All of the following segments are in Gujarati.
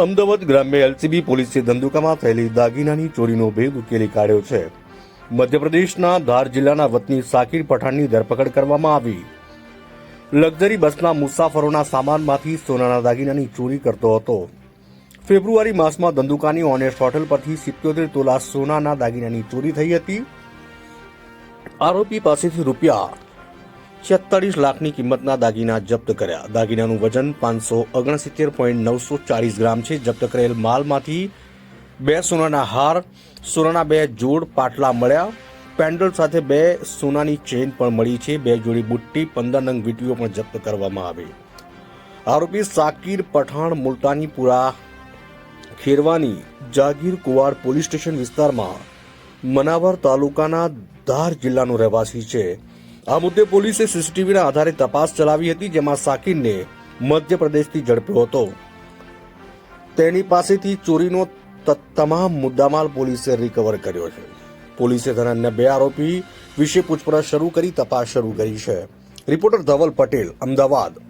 અમદાવાદ ગ્રામ્ય એલસીબી પોલીસે ધંધુકામાં થયેલી દાગીનાની ચોરીનો ભેદ ઉકેલી કાઢ્યો છે. મધ્યપ્રદેશના ધાર જિલ્લાના વતની સાકિર પઠાણની ધરપકડ કરવામાં આવી. લક્ઝરી બસના મુસાફરોના સામાનમાંથી સોનાના દાગીનાની ચોરી કરતો હતો. ફેબ્રુઆરી માસમાં ધંધુકાની ઓનેસ્ટ હોટેલ પરથી સિત્યોતેર તોલા સોનાના દાગીનાની ચોરી થઈ હતી. આરોપી પાસેથી રૂપિયા છેતાળીસ લાખની કિંમતના દાગીના જપ્ત કર્યા. દાગીનાનું વજન પાંચસો ઓગણસિત્તેર પોઈન્ટ નવસો ચાળીસ ગ્રામ છે. જપ્ત કરેલ માલમાંથી બે સોનાના હાર, સોનાના બે જોડ પાટલા મળ્યા. પેન્ડલ સાથે બે સોનાની ચેન પણ મળી છે. બે જોડી બુટ્ટી, પંદર નંગ વીટીઓ પણ જપ્ત કરવામાં આવી. આરોપી સાકીર પઠાણ મુલતાનીપુરા ખેરવાની જાગીર કુવાર પોલીસ સ્ટેશન વિસ્તારમાં મનાવર તાલુકાના ધાર જિલ્લાનો રહેવાસી છે. આ મુદ્દે પોલીસે સીસીટીવીના આધારે તપાસ ચલાવી હતી જેમાં સાકિનને મધ્યપ્રદેશથી ઝડપ્યો હતો. તેની પાસેથી ચોરીનો તમામ મુદ્દામાલ પોલીસે રિકવર કર્યો છે. પોલીસે તેના અન્ય બે આરોપી વિશે પૂછપરછ શરૂ કરી તપાસ શરૂ કરી છે. રિપોર્ટર ધવલ પટેલ અમદાવાદ.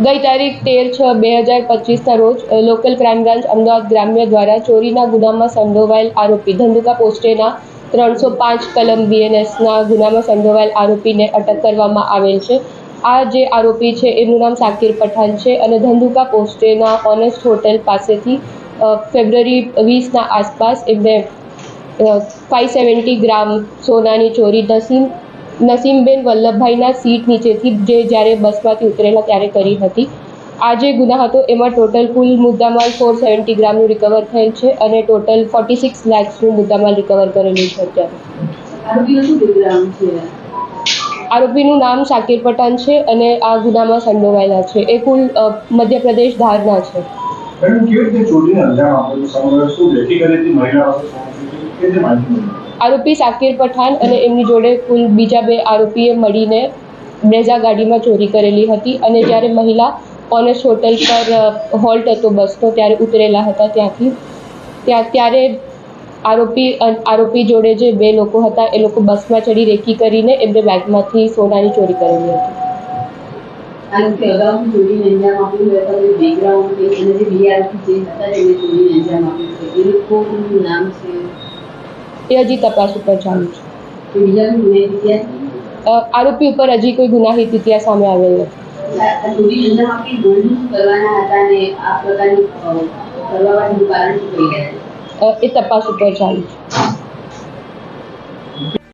ગઈ તારીખ તેર છ બે હજાર પચીસના રોજ લોકલ ક્રાઇમ બ્રાન્ચ અમદાવાદ ગ્રામ્ય દ્વારા ચોરીના ગુનામાં સંડોવાયેલ આરોપી ધંધુકા પોસ્ટેના ત્રણસો પાંચ કલમ બીએનએસના ગુનામાં સંડોવાયેલ આરોપીને અટક કરવામાં આવેલ છે. આ જે આરોપી છે એનું નામ સાકિર પઠાણ છે અને ધંધુકા પોસ્ટેના ઓનેસ્ટ હોટેલ પાસેથી ફેબ્રુઆરી વીસના આસપાસ એમને ફાઇવ સેવન્ટી ગ્રામ સોનાની ચોરી નસીમ, નસીમબેન વલ્લભભાઈના સીટ નીચેથી જે જ્યારે બસમાંથી ઉતરેલા ત્યારે કરી હતી. આ જે ગુના હતો એમાં ટોટલ કુલ મુદ્દામાલ ફોર સેવન્ટી ગ્રામનું રિકવર થયેલ છે અને ટોટલ ફોર્ટી સિક્સ લેક્સનું મુદ્દામાલ રિકવર કરેલું છે અત્યારે. આરોપીનું નામ સાકિર પઠાણ છે અને આ ગુનામાં સંડોવાયેલા છે. એ કુલ મધ્યપ્રદેશ ધારના છે. આરોપી સાકિર પઠાણ અને એમની જોડે કુલ બીજા બે આરોપીએ મળીને બ્રેઝા ગાડીમાં ચોરી કરેલી હતી અને જ્યારે મહિલા ઓનેસ્ટ હોટલ પર હોલ્ટ હતો બસનો ત્યારે ઉતરેલા હતા ત્યાંથી. ત્યાં ત્યારે આરોપી આરોપી જોડે જે બે લોકો હતા એ લોકો બસમાં ચડી રેકી કરીને એમને બેગમાંથી સોનાની ચોરી કરેલી હતી. એ હજી તપાસ ઉપર ચાલુ છે. આરોપી ઉપર હજી કોઈ ગુનાહિત ઇતિહાસ સામે આવેલ નથી. કરવાના હતા અને આ પ્રકારની અ, કારણ શું એ તપાસ ઉપર ચાલુ છે.